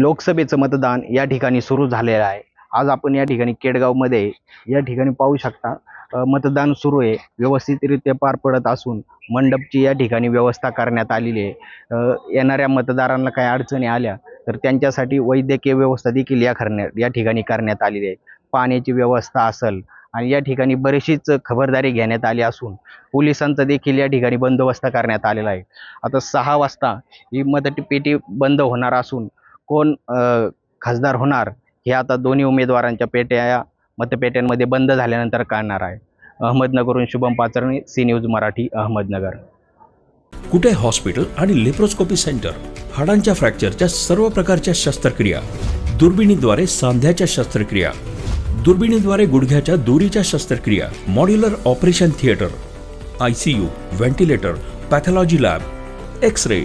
लोकसभेचं मतदान या ठिकाणी सुरू झालेलं आहे. आज आपण या ठिकाणी केडगावमध्ये या ठिकाणी पाहू शकता मतदान सुरू आहे. व्यवस्थितरित्या पार पडत असून मंडपची या ठिकाणी व्यवस्था करण्यात आलेली आहे. येणाऱ्या मतदारांना काही अडचणी आल्या तर त्यांच्यासाठी वैद्यकीय व्यवस्था देखील या करण्यात या ठिकाणी करण्यात आलेली आहे. पाण्याची व्यवस्था असेल आणि या ठिकाणी बरीचशीच खबरदारी घेण्यात आली असून पोलिसांचा देखील या ठिकाणी बंदोबस्त करण्यात आलेला आहे. आता सहा वाजता ही मतपेटी बंद होणार असून कोण खासदार होणार हे आता दोन्ही उमेदवारांच्या पेट्या या मतपेट्यांमध्ये बंद झाल्यानंतर कळणार आहे. अहमदनगरहून Shubham Pacharne C news Marathi Ahmednagar. Kute hospital आणि लेप्रोस्कोपी सेंटर? हाडांच्या फ्रॅक्चरच्या सर्व प्रकारच्या शस्त्रक्रिया. दुर्बिणीद्वारे सांध्याच्या शस्त्रक्रिया. दुर्बिणीद्वारे गुडघ्याच्या दुरीच्या शस्त्रक्रिया. Modular operation theatre. I C U ventilator pathology lab. X ray